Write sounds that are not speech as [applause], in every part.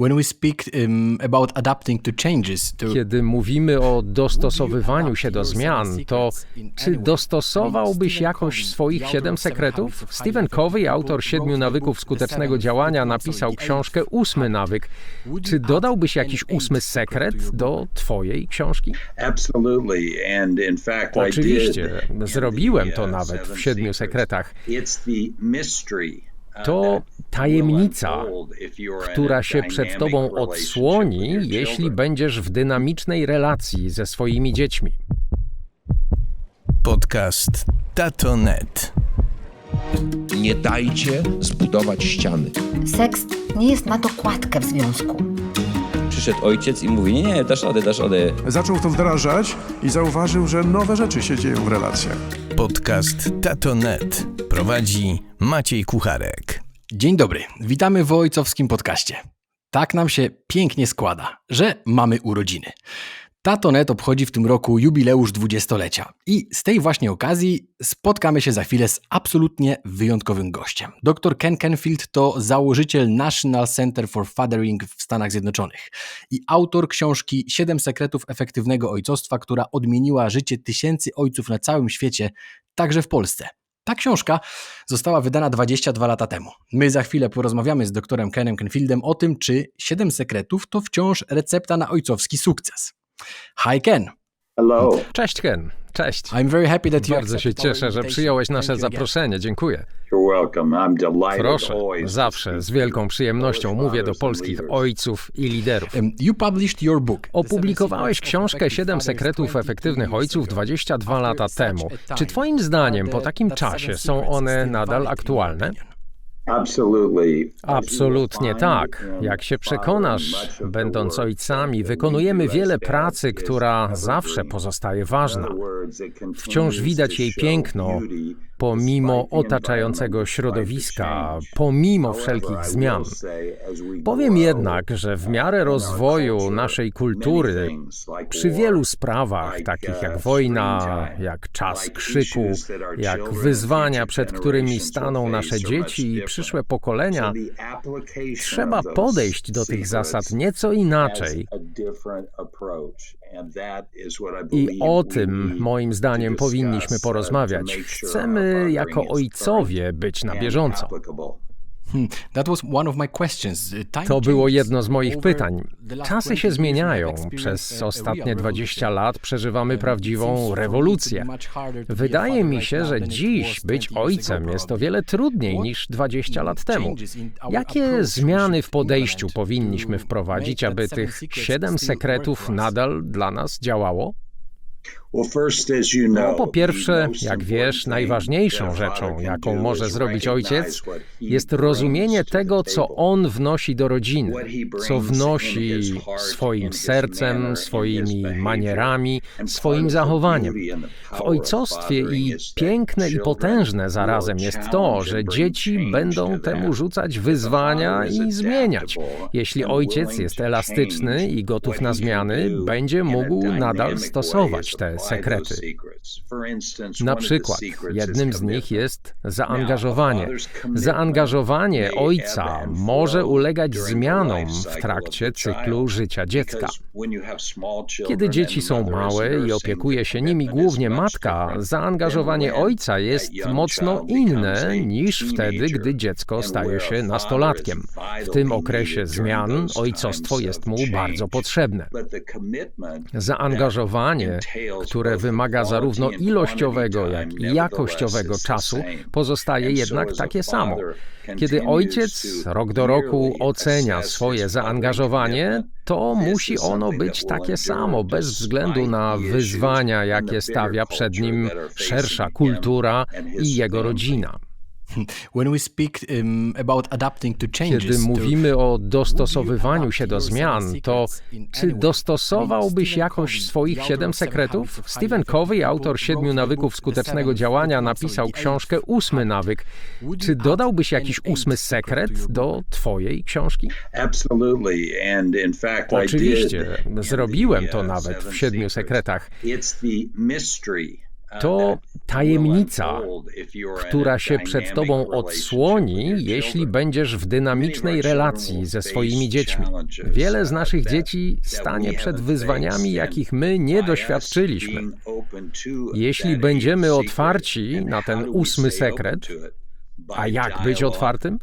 When we speak um, about adapting to changes, to Kiedy mówimy o dostosowywaniu się do zmian, to czy dostosowałbyś jakoś swoich siedem sekretów? Stephen Covey, autor siedmiu nawyków skutecznego działania, napisał książkę Ósmy nawyk. Czy dodałbyś jakiś ósmy sekret do twojej książki? Absolutely. And in fact, I Oczywiście, zrobiłem to uh, nawet w siedmiu sekretach. It's the mystery. To tajemnica, która się przed tobą odsłoni, jeśli będziesz w dynamicznej relacji ze swoimi dziećmi. Podcast Tato.net. Nie dajcie zbudować ściany. Seks nie jest na dokładkę w związku. Przyszedł ojciec i mówi, nie, nie, dasz radę, dasz radę. Zaczął to wdrażać i zauważył, że nowe rzeczy się dzieją w relacjach. Podcast Tato.net. Prowadzi Maciej Kucharek. Dzień dobry, witamy w ojcowskim podcaście. Tak nam się pięknie składa, że mamy urodziny. Tatonet obchodzi w tym roku jubileusz dwudziestolecia i z tej właśnie okazji spotkamy się za chwilę z absolutnie wyjątkowym gościem. Dr Ken Kenfield to założyciel National Center for Fathering w Stanach Zjednoczonych i autor książki Siedem sekretów efektywnego ojcostwa, która odmieniła życie tysięcy ojców na całym świecie, także w Polsce. Ta książka została wydana 22 lata temu. My za chwilę porozmawiamy z doktorem Kenem Kenfieldem o tym, czy 7 sekretów to wciąż recepta na ojcowski sukces. Hi Ken, Hello. Cześć Ken, cześć. I'm very happy that you Bardzo się cieszę, że przyjąłeś nasze zaproszenie. Dziękuję. You're welcome. I'm delighted Proszę, zawsze z wielką przyjemnością mówię do polskich ojców i liderów. Um, You published your book. Opublikowałeś książkę 7 sekretów efektywnych ojców 22 lata temu. Czy Twoim zdaniem po takim czasie są one nadal aktualne? Absolutnie tak. Jak się przekonasz, będąc ojcami, wykonujemy wiele pracy, która zawsze pozostaje ważna. Wciąż widać jej piękno, pomimo otaczającego środowiska, pomimo wszelkich zmian. Powiem jednak, że w miarę rozwoju naszej kultury, przy wielu sprawach, takich jak wojna, jak czas krzyku, jak wyzwania, przed którymi staną nasze dzieci i przyszłe pokolenia, trzeba podejść do tych zasad nieco inaczej. I o tym, moim zdaniem, powinniśmy porozmawiać. Chcemy jako ojcowie być na bieżąco. Hmm, That was one of my questions. Time To było jedno z moich pytań. Czasy 20 się zmieniają. Przez ostatnie real 20 revolution. lat przeżywamy prawdziwą rewolucję. Wydaje mi się, że dziś być 20 years ojcem jest o wiele trudniej niż 20 lat temu. Jakie zmiany w podejściu powinniśmy wprowadzić, aby tych secrets 7 still work sekretów nadal dla nas działało? No, po pierwsze, jak wiesz, najważniejszą rzeczą, jaką może zrobić ojciec, jest rozumienie tego, co on wnosi do rodziny, co wnosi swoim sercem, swoimi manierami, swoim zachowaniem. W ojcostwie i piękne i potężne zarazem jest to, że dzieci będą temu rzucać wyzwania i zmieniać. Jeśli ojciec jest elastyczny i gotów na zmiany, będzie mógł nadal stosować te sekrety. Na przykład, jednym z nich jest zaangażowanie. Zaangażowanie ojca może ulegać zmianom w trakcie cyklu życia dziecka. Kiedy dzieci są małe i opiekuje się nimi głównie matka, zaangażowanie ojca jest mocno inne niż wtedy, gdy dziecko staje się nastolatkiem. W tym okresie zmian ojcostwo jest mu bardzo potrzebne. Zaangażowanie, które wymaga zarówno ilościowego, jak i jakościowego czasu, pozostaje jednak takie samo. Kiedy ojciec rok do roku ocenia swoje zaangażowanie, to musi ono być takie samo, bez względu na wyzwania, jakie stawia przed nim szersza kultura i jego rodzina. [laughs] When we speak um, about adapting to changes, Kiedy to- mówimy o dostosowywaniu się do zmian, to czy dostosowałbyś jakoś swoich siedem sekretów? Stephen Covey, autor siedmiu nawyków skutecznego działania, napisał książkę Ósmy nawyk. Czy dodałbyś jakiś ósmy sekret do twojej książki? Absolutely. And in fact, I did. Oczywiście, zrobiłem to uh, nawet w siedmiu sekretach. It's the mystery. To tajemnica, która się przed tobą odsłoni, jeśli będziesz w dynamicznej relacji ze swoimi dziećmi. Wiele z naszych dzieci stanie przed wyzwaniami, jakich my nie doświadczyliśmy. Jeśli będziemy otwarci na ten ósmy sekret, a jak być otwartym?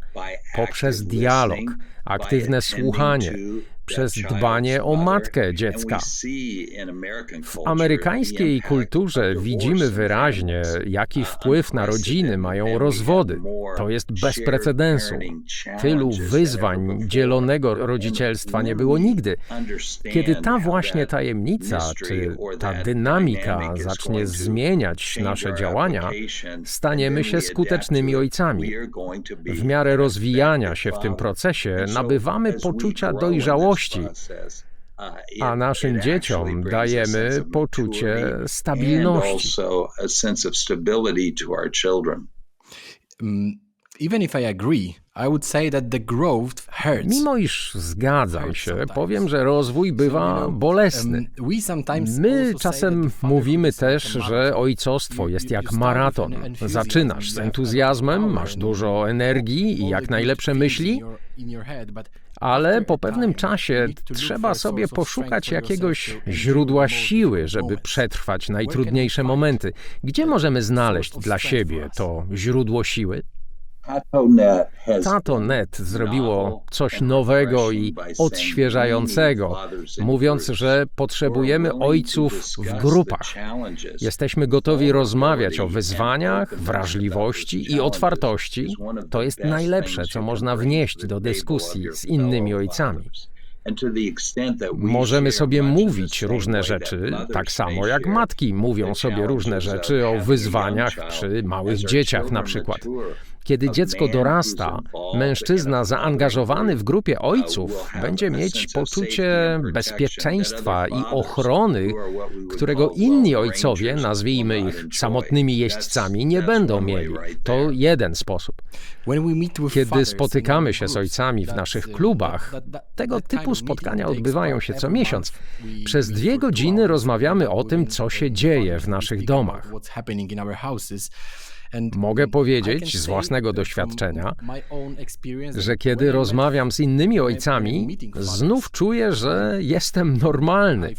Poprzez dialog, aktywne słuchanie, przez dbanie o matkę dziecka. W amerykańskiej kulturze widzimy wyraźnie, jaki wpływ na rodziny mają rozwody. To jest bez precedensu. Tylu wyzwań dzielonego rodzicielstwa nie było nigdy. Kiedy ta właśnie tajemnica, czy ta dynamika zacznie zmieniać nasze działania, staniemy się skutecznymi ojcami. W miarę rozwijania się w tym procesie nabywamy poczucia dojrzałości, a naszym dzieciom dajemy poczucie stabilności. Mm, Even if I agree, I would say that the growth hurts. Mimo iż zgadzam się, powiem, że rozwój bywa bolesny. Um, sometimes My czasem mówimy też, że ojcostwo jest jak maraton. Zaczynasz z have entuzjazmem, masz dużo energii i jak najlepsze myśli, ale po pewnym czasie trzeba sobie poszukać jakiegoś źródła siły, żeby przetrwać najtrudniejsze momenty. Gdzie możemy znaleźć dla siebie to źródło siły? TatoNet zrobiło coś nowego i odświeżającego, mówiąc, że potrzebujemy ojców w grupach. Jesteśmy gotowi rozmawiać o wyzwaniach, wrażliwości i otwartości. To jest najlepsze, co można wnieść do dyskusji z innymi ojcami. Możemy sobie mówić różne rzeczy, tak samo jak matki mówią sobie różne rzeczy o wyzwaniach przy małych dzieciach na przykład. Kiedy dziecko dorasta, mężczyzna zaangażowany w grupie ojców będzie mieć poczucie bezpieczeństwa i ochrony, którego inni ojcowie, nazwijmy ich samotnymi jeźdźcami, nie będą mieli. To jeden sposób. Kiedy spotykamy się z ojcami w naszych um, klubach, tego typu spotkania odbywają się co miesiąc. Przez dwie godziny rozmawiamy o tym, co się dzieje w naszych domach. Mogę powiedzieć z własnego doświadczenia, że kiedy rozmawiam z innymi ojcami, znów czuję, że jestem normalny,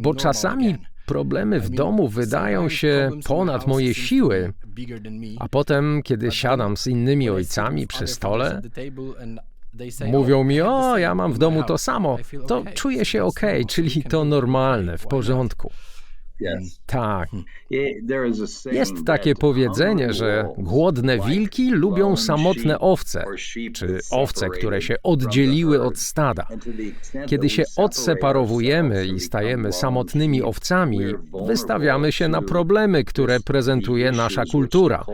bo czasami problemy w domu wydają się ponad moje siły, a potem, kiedy siadam z innymi ojcami przy stole, mówią "Oh, mi, o, ja mam w domu to house." samo, to czuję się ok, czyli to normalne, w porządku. Tak. Jest Jest takie powiedzenie, że głodne wilki lubią samotne owce, czy owce, które się oddzieliły od stada. Kiedy się odseparowujemy i stajemy samotnymi owcami, wystawiamy się na problemy, które prezentuje nasza kultura.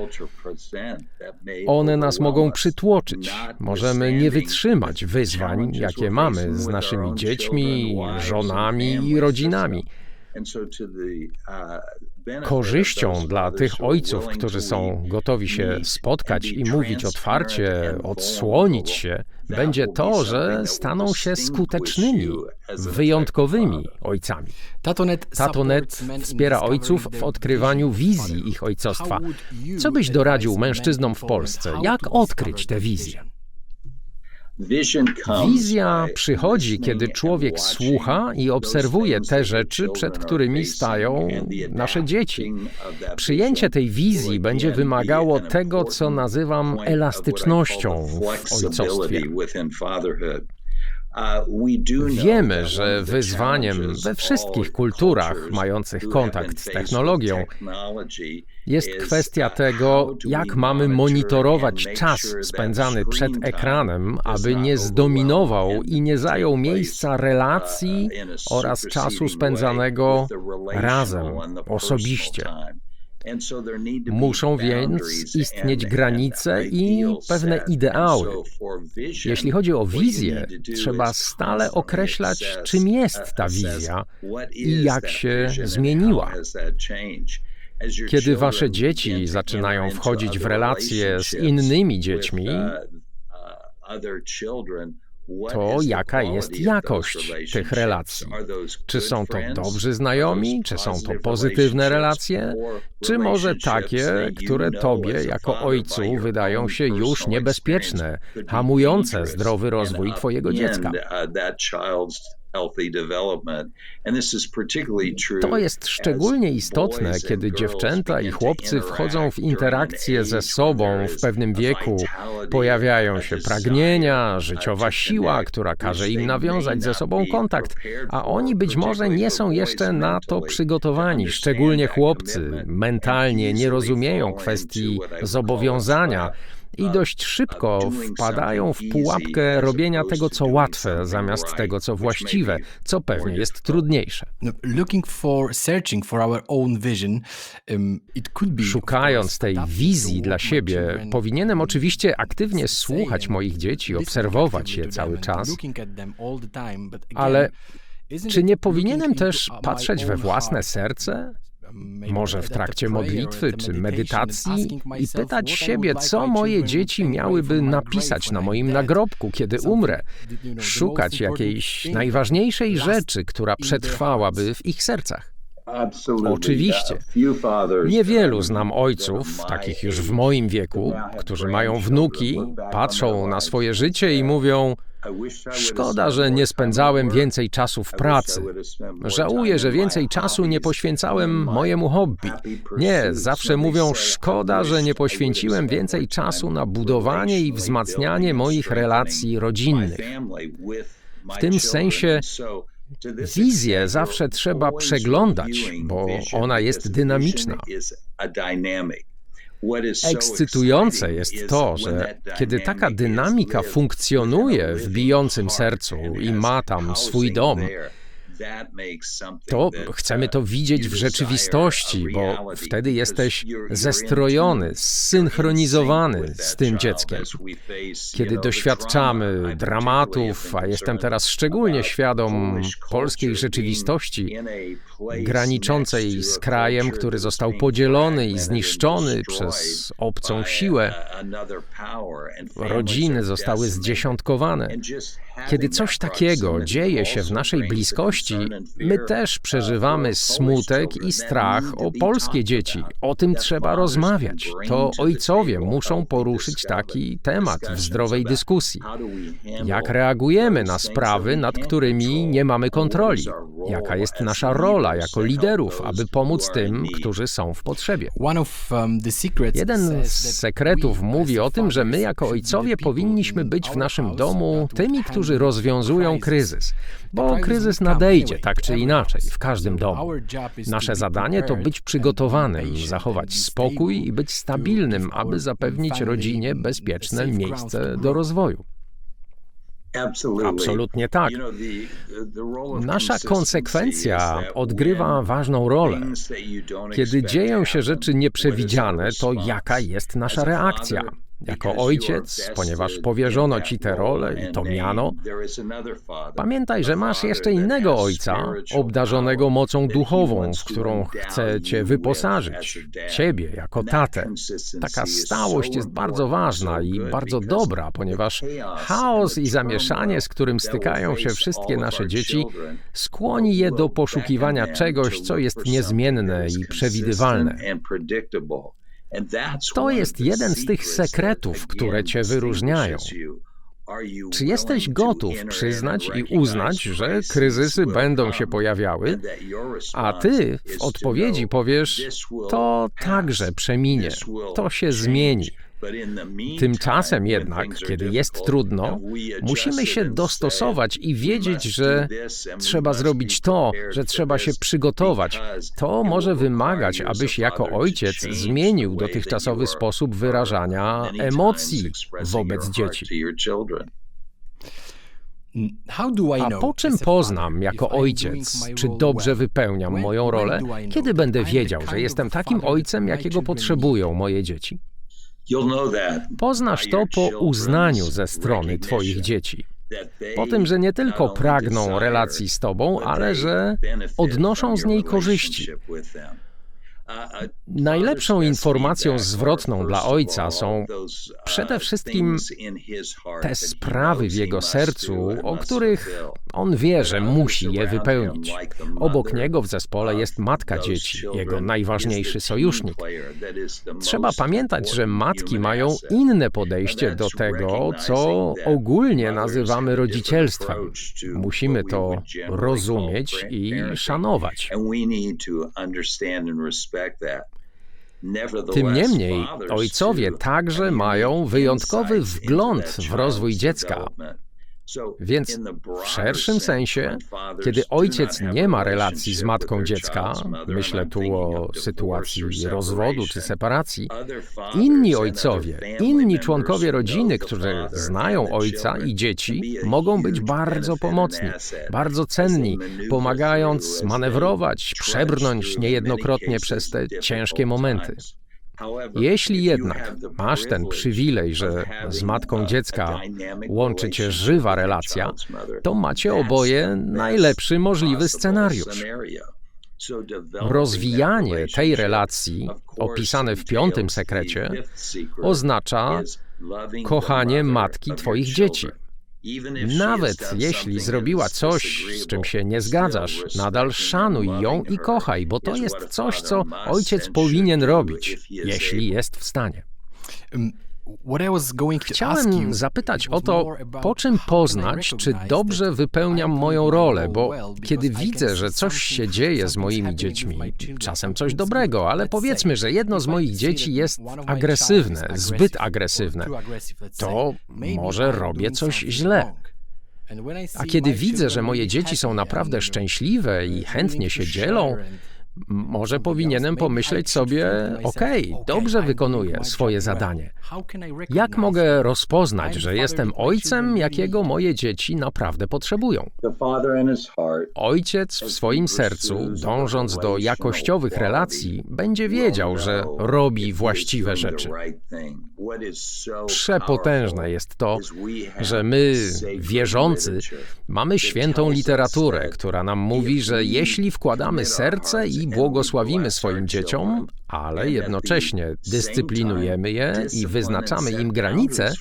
One nas mogą przytłoczyć. Możemy nie wytrzymać wyzwań, jakie mamy z naszymi dziećmi, żonami i rodzinami. Korzyścią dla tych ojców, którzy są gotowi się spotkać i mówić otwarcie, odsłonić się, będzie to, że staną się skutecznymi, wyjątkowymi ojcami. Tatonet, wspiera ojców w odkrywaniu wizji ich ojcostwa. Co byś doradził mężczyznom w Polsce? Jak odkryć wizję? vision? Wizja przychodzi, kiedy człowiek słucha i obserwuje te rzeczy, przed którymi stają nasze dzieci. Przyjęcie tej wizji będzie wymagało tego, co nazywam elastycznością w ojcostwie. Wiemy, że wyzwaniem we wszystkich kulturach mających kontakt z technologią jest kwestia tego, jak mamy monitorować czas spędzany przed ekranem, aby nie zdominował i nie zajął miejsca relacji oraz czasu spędzanego razem, osobiście. Muszą więc istnieć granice i pewne ideały. Jeśli chodzi o wizję, trzeba stale określać, czym jest ta wizja i jak się zmieniła. Kiedy wasze dzieci zaczynają wchodzić w relacje z innymi dziećmi, to jaka jest jakość tych relacji. Czy są to dobrzy znajomi, czy są to pozytywne relacje, czy może takie, które tobie jako ojcu wydają się już niebezpieczne, hamujące zdrowy rozwój twojego dziecka. To jest szczególnie istotne, kiedy dziewczęta i chłopcy wchodzą w interakcję ze sobą w pewnym wieku. Pojawiają się pragnienia, życiowa siła, która każe im nawiązać ze sobą kontakt, a oni być może nie są jeszcze na to przygotowani, szczególnie chłopcy. Mentalnie nie rozumieją kwestii zobowiązania i dość szybko wpadają w pułapkę robienia tego, co łatwe, zamiast tego, co właściwe, co pewnie jest trudniejsze. No, um, Szukając tej wizji dla siebie, powinienem oczywiście aktywnie słuchać moich dzieci, obserwować je cały czas, ale czy nie powinienem też patrzeć we własne serce? Może w trakcie modlitwy czy medytacji i pytać siebie, co moje dzieci miałyby napisać na moim nagrobku, kiedy umrę. Szukać jakiejś najważniejszej rzeczy, która przetrwałaby w ich sercach. Oczywiście. Oczywiście. Niewielu znam ojców, takich już w moim wieku, którzy mają wnuki, patrzą na swoje życie i mówią: Szkoda, że nie spędzałem więcej czasu w pracy. Żałuję, że więcej czasu nie poświęcałem mojemu hobby. Nie, zawsze mówią: Szkoda, że nie poświęciłem więcej czasu na budowanie i wzmacnianie moich relacji rodzinnych. W tym sensie wizję zawsze trzeba przeglądać, bo ona jest dynamiczna. Ekscytujące jest to, że kiedy taka dynamika funkcjonuje w bijącym sercu i ma tam swój dom, to chcemy to widzieć w rzeczywistości, bo wtedy jesteś zestrojony, zsynchronizowany z tym dzieckiem. Kiedy doświadczamy dramatów, a jestem teraz szczególnie świadom polskiej rzeczywistości, graniczącej z krajem, który został podzielony i zniszczony przez obcą siłę, rodziny zostały zdziesiątkowane. Kiedy coś takiego dzieje się w naszej bliskości, my też przeżywamy smutek i strach o polskie dzieci. O tym trzeba rozmawiać. To ojcowie muszą poruszyć taki temat w zdrowej dyskusji. Jak reagujemy na sprawy, nad którymi nie mamy kontroli? Jaka jest nasza rola jako liderów, aby pomóc tym, którzy są w potrzebie? Um, Jeden z sekretów mówi o tym, że my jako ojcowie powinniśmy in być w naszym domu tymi, którzy rozwiązują kryzys. Bo kryzys nadejdzie, anyway, tak czy inaczej, w każdym domu. Nasze zadanie to być przygotowanym, zachować spokój i być stabilnym, aby zapewnić rodzinie bezpieczne miejsce do rozwoju. Absolutnie tak. Nasza konsekwencja odgrywa ważną rolę. Kiedy dzieją się rzeczy nieprzewidziane, to jaka jest nasza reakcja? Jako ojciec, ponieważ powierzono ci tę rolę i to miano, pamiętaj, że masz jeszcze innego ojca, obdarzonego mocą duchową, w którą chce cię wyposażyć, ciebie jako tatę. Taka stałość jest bardzo ważna i bardzo dobra, ponieważ chaos i zamieszanie, z którym stykają się wszystkie nasze dzieci, skłoni je do poszukiwania czegoś, co jest niezmienne i przewidywalne. To jest jeden z tych sekretów, które cię wyróżniają. Czy jesteś gotów przyznać i uznać, że kryzysy będą się pojawiały, a ty w odpowiedzi powiesz: To także przeminie, to się zmieni. Tymczasem jednak, kiedy jest trudno, musimy się dostosować i wiedzieć, że trzeba zrobić to, że trzeba się przygotować. To może wymagać, abyś jako ojciec zmienił dotychczasowy sposób wyrażania emocji wobec dzieci. A po czym poznam jako ojciec, czy dobrze wypełniam moją rolę? Kiedy będę wiedział, że jestem takim ojcem, jakiego potrzebują moje dzieci? Poznasz to po uznaniu ze strony Twoich dzieci. Po tym, że nie tylko pragną relacji z Tobą, ale że odnoszą z niej korzyści. Najlepszą informacją zwrotną dla ojca są przede wszystkim te sprawy w jego sercu, o których on wie, że musi je wypełnić. Obok niego w zespole jest matka dzieci, jego najważniejszy sojusznik. Trzeba pamiętać, że matki mają inne podejście do tego, co ogólnie nazywamy rodzicielstwem. Musimy to rozumieć i szanować. Tym niemniej, ojcowie także mają wyjątkowy wgląd w rozwój dziecka. Więc w szerszym sensie, kiedy ojciec nie ma relacji z matką dziecka, myślę tu o sytuacji rozwodu czy separacji, inni ojcowie, inni członkowie rodziny, którzy znają ojca i dzieci, mogą być bardzo pomocni, bardzo cenni, pomagając manewrować, przebrnąć niejednokrotnie przez te ciężkie momenty. Jeśli jednak masz ten przywilej, że z matką dziecka łączy cię żywa relacja, to macie oboje najlepszy możliwy scenariusz. Rozwijanie tej relacji, opisane w piątym sekrecie, oznacza kochanie matki Twoich dzieci. Nawet jeśli zrobiła coś, z czym się nie zgadzasz, nadal szanuj ją i kochaj, bo to jest coś, co ojciec powinien robić, jeśli jest w stanie. Chciałem zapytać o to, po czym poznać, czy dobrze wypełniam moją rolę, bo kiedy widzę, że coś się dzieje z moimi dziećmi, czasem coś dobrego, ale powiedzmy, że jedno z moich dzieci jest agresywne, zbyt agresywne, to może robię coś źle. A kiedy widzę, że moje dzieci są naprawdę szczęśliwe i chętnie się dzielą, może powinienem pomyśleć sobie, okej, dobrze wykonuję swoje zadanie. Jak mogę rozpoznać, że jestem ojcem, jakiego moje dzieci naprawdę potrzebują? Ojciec w swoim sercu, dążąc do jakościowych relacji, będzie wiedział, że robi właściwe rzeczy. Przepotężne jest to, że my, wierzący, mamy świętą literaturę, która nam mówi, że jeśli wkładamy serce i błogosławimy swoim dzieciom, ale jednocześnie dyscyplinujemy je i wyznaczamy im granice,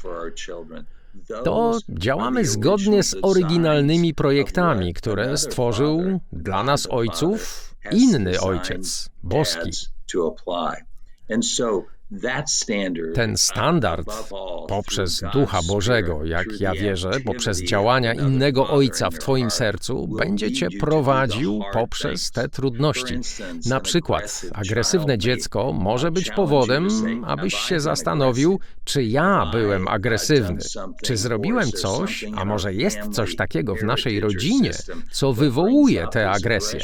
to działamy zgodnie z oryginalnymi projektami, które stworzył dla nas ojców inny ojciec, boski. Ten standard poprzez Ducha Bożego, jak ja wierzę, poprzez działania innego Ojca w Twoim sercu, będzie Cię prowadził poprzez te trudności. Na przykład agresywne dziecko może być powodem, abyś się zastanowił, czy ja byłem agresywny, czy zrobiłem coś, a może jest coś takiego w naszej rodzinie, co wywołuje tę agresję.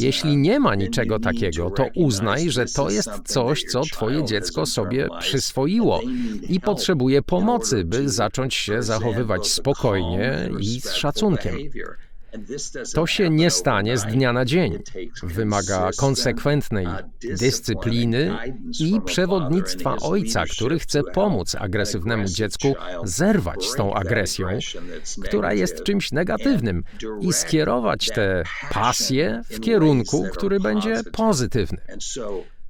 Jeśli nie ma niczego takiego, to uznaj, że to jest coś, co twoje dziecko sobie przyswoiło i potrzebuje pomocy, by zacząć się zachowywać spokojnie i z szacunkiem. To się nie stanie z dnia na dzień. Wymaga konsekwentnej dyscypliny i przewodnictwa ojca, który chce pomóc agresywnemu dziecku zerwać z tą agresją, która jest czymś negatywnym, i skierować tę pasję w kierunku, który będzie pozytywny.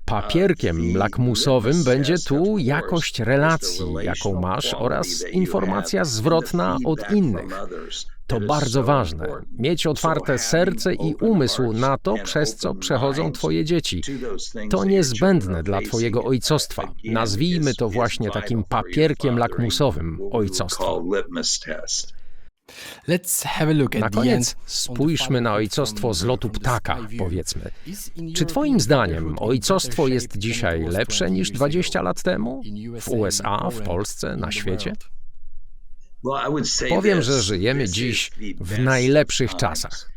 Papierkiem lakmusowym będzie tu jakość relacji, jaką masz, oraz informacja zwrotna od innych. To bardzo ważne. Mieć otwarte serce i umysł na to, przez co przechodzą Twoje dzieci. To niezbędne dla Twojego ojcostwa. Nazwijmy to właśnie takim papierkiem lakmusowym ojcostwa. Na koniec spójrzmy na ojcostwo z lotu ptaka, powiedzmy. Czy Twoim zdaniem ojcostwo jest dzisiaj lepsze niż 20 lat temu? W USA, w Polsce, na świecie? Powiem, że żyjemy dziś w najlepszych czasach.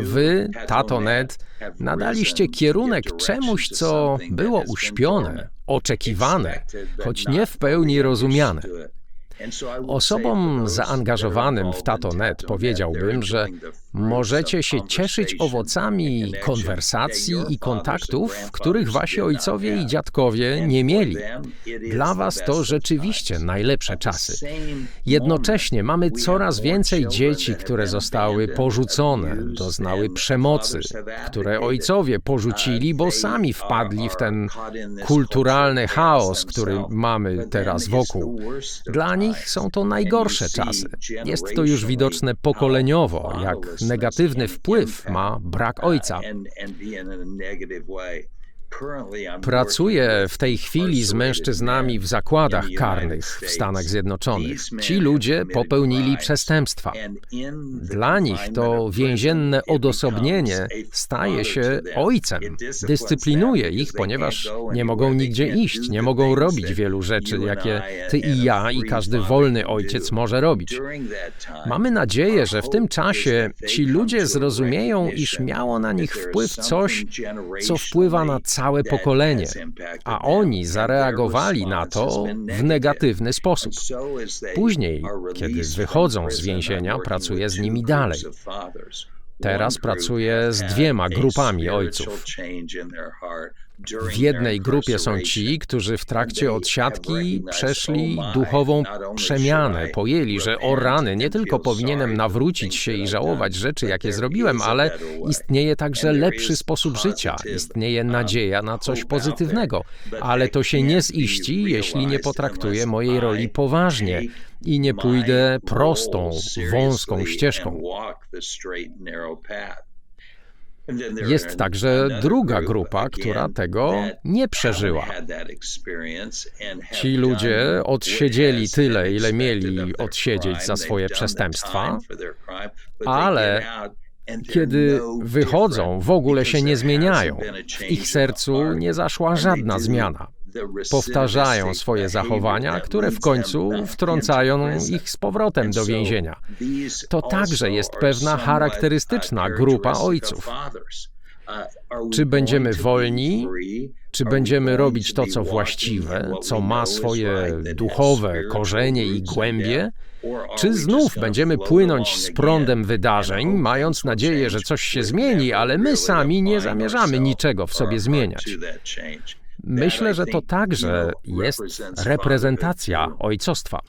Wy, tato Ned, nadaliście kierunek czemuś, co było uśpione, oczekiwane, choć nie w pełni rozumiane. Osobom zaangażowanym w Tato Net powiedziałbym, że Możecie się cieszyć owocami konwersacji i kontaktów, których wasi ojcowie i dziadkowie nie mieli. Dla was to rzeczywiście najlepsze czasy. Jednocześnie mamy coraz więcej dzieci, które zostały porzucone, doznały przemocy, które ojcowie porzucili, bo sami wpadli w ten kulturalny chaos, który mamy teraz wokół. Dla nich są to najgorsze czasy. Jest to już widoczne pokoleniowo, jak negatywny wpływ ma brak ojca. Pracuję w tej chwili z mężczyznami w zakładach karnych w Stanach Zjednoczonych. Ci ludzie popełnili przestępstwa. Dla nich to więzienne odosobnienie staje się ojcem. Dyscyplinuje ich, ponieważ nie mogą nigdzie iść, nie mogą robić wielu rzeczy, jakie ty i ja i każdy wolny ojciec może robić. Mamy nadzieję, że w tym czasie ci ludzie zrozumieją, iż miało na nich wpływ coś, co wpływa na całe pokolenie, a oni zareagowali na to w negatywny sposób. Później, kiedy wychodzą z więzienia, pracuję z nimi dalej. Teraz pracuję z dwiema grupami ojców. W jednej grupie są ci, którzy w trakcie odsiadki przeszli duchową przemianę, pojęli, że o rany, nie tylko powinienem nawrócić się i żałować rzeczy, jakie zrobiłem, ale istnieje także lepszy sposób życia, istnieje nadzieja na coś pozytywnego, ale to się nie ziści, jeśli nie potraktuję mojej roli poważnie i nie pójdę prostą, wąską ścieżką. Jest także druga grupa, która tego nie przeżyła. Ci ludzie odsiedzieli tyle, ile mieli odsiedzieć za swoje przestępstwa, ale kiedy wychodzą, w ogóle się nie zmieniają. W ich sercu nie zaszła żadna zmiana. Powtarzają swoje zachowania, które w końcu wtrącają ich z powrotem do więzienia. To także jest pewna charakterystyczna grupa ojców. Czy będziemy wolni, czy będziemy robić to, co właściwe, co ma swoje duchowe korzenie i głębie? Czy znów będziemy płynąć z prądem wydarzeń, mając nadzieję, że coś się zmieni, ale my sami nie zamierzamy niczego w sobie zmieniać? Myślę, że to także jest reprezentacja ojcostwa.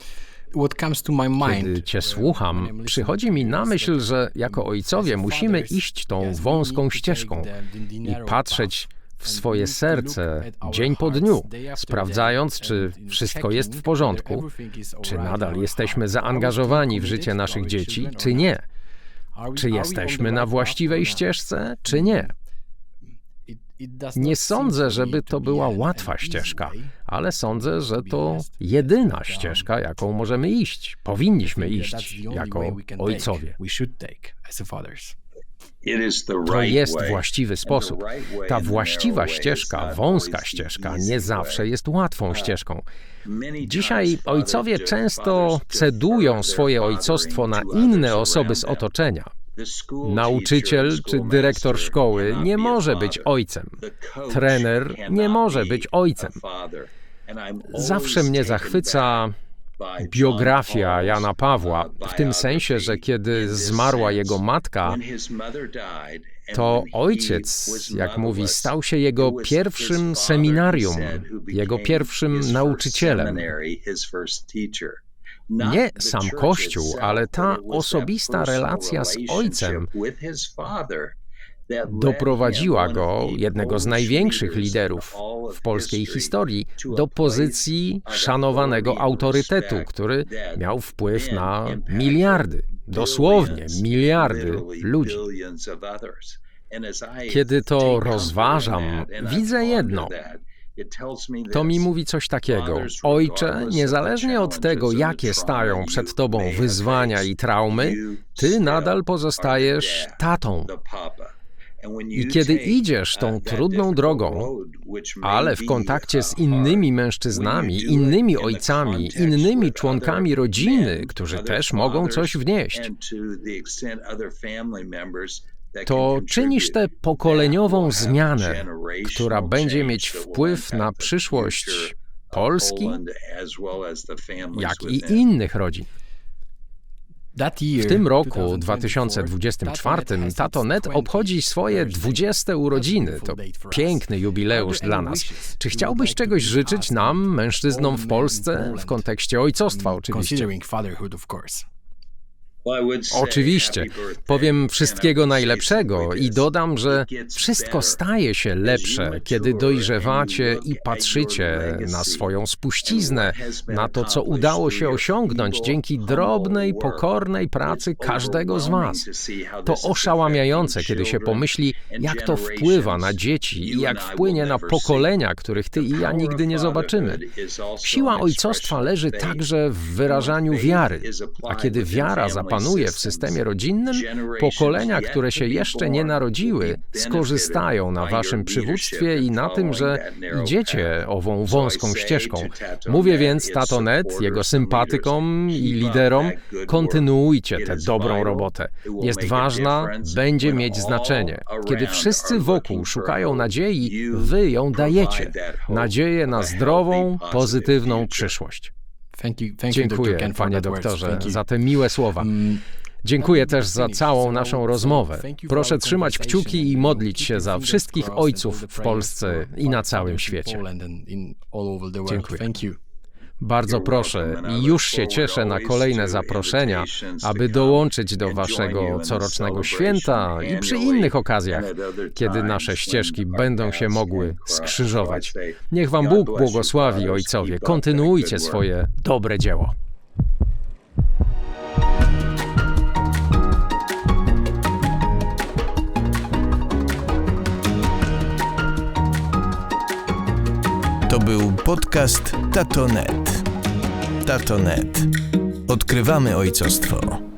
Kiedy Cię słucham, przychodzi mi na myśl, że jako ojcowie musimy iść tą wąską ścieżką i patrzeć w swoje serce dzień po dniu, sprawdzając, czy wszystko jest w porządku, czy nadal jesteśmy zaangażowani w życie naszych dzieci, czy nie. Czy jesteśmy na właściwej ścieżce, czy nie. Nie sądzę, żeby to była łatwa ścieżka, ale sądzę, że to jedyna ścieżka, jaką możemy iść, powinniśmy iść jako ojcowie. To jest właściwy sposób. Ta właściwa ścieżka, wąska ścieżka, nie zawsze jest łatwą ścieżką. Dzisiaj ojcowie często cedują swoje ojcostwo na inne osoby z otoczenia. Nauczyciel czy dyrektor szkoły nie może być ojcem. Trener nie może być ojcem. Zawsze mnie zachwyca biografia Jana Pawła, w tym sensie, że kiedy zmarła jego matka, to ojciec, jak mówi, stał się jego pierwszym seminarium, jego pierwszym nauczycielem. Nie sam Kościół, ale ta osobista relacja z ojcem doprowadziła go, jednego z największych liderów w polskiej historii, do pozycji szanowanego autorytetu, który miał wpływ na miliardy, dosłownie miliardy ludzi. Kiedy to rozważam, widzę jedno. To mi mówi coś takiego. Ojcze, niezależnie od tego, jakie stają przed tobą wyzwania i traumy, ty nadal pozostajesz tatą. I kiedy idziesz tą trudną drogą, ale w kontakcie z innymi mężczyznami, innymi ojcami, innymi członkami rodziny, którzy też mogą coś wnieść, to czynisz tę pokoleniową zmianę, która będzie mieć wpływ na przyszłość Polski, jak i innych rodzin. W tym roku, 2024, TatoNet obchodzi swoje 20 urodziny. To piękny jubileusz dla nas. Czy chciałbyś czegoś życzyć nam, mężczyznom w Polsce, w kontekście ojcostwa oczywiście? Oczywiście. Powiem wszystkiego najlepszego i dodam, że wszystko staje się lepsze, kiedy dojrzewacie i patrzycie na swoją spuściznę, na to, co udało się osiągnąć dzięki drobnej, pokornej pracy każdego z Was. To oszałamiające, kiedy się pomyśli, jak to wpływa na dzieci i jak wpłynie na pokolenia, których Ty i ja nigdy nie zobaczymy. Siła ojcostwa leży także w wyrażaniu wiary, a kiedy wiara zapanuje w systemie rodzinnym, pokolenia, które się jeszcze nie narodziły, skorzystają na Waszym przywództwie i na tym, że idziecie ową wąską ścieżką. Mówię więc Tatonet, jego sympatykom i liderom, kontynuujcie tę dobrą robotę. Jest ważna, będzie mieć znaczenie. Kiedy wszyscy wokół szukają nadziei, Wy ją dajecie. Nadzieję na zdrową, pozytywną przyszłość. Thank you, thank you. Dziękuję, for panie doktorze, you. za te miłe słowa. Mm, Dziękuję też za całą naszą rozmowę. Proszę trzymać kciuki i modlić się za wszystkich ojców w Polsce i na całym świecie. Dziękuję. Bardzo proszę i już się cieszę na kolejne zaproszenia, aby dołączyć do Waszego corocznego święta i przy innych okazjach, kiedy nasze ścieżki będą się mogły skrzyżować. Niech Wam Bóg błogosławi, ojcowie. Kontynuujcie swoje dobre dzieło. To był podcast Tatonet. Tatonet. Odkrywamy ojcostwo.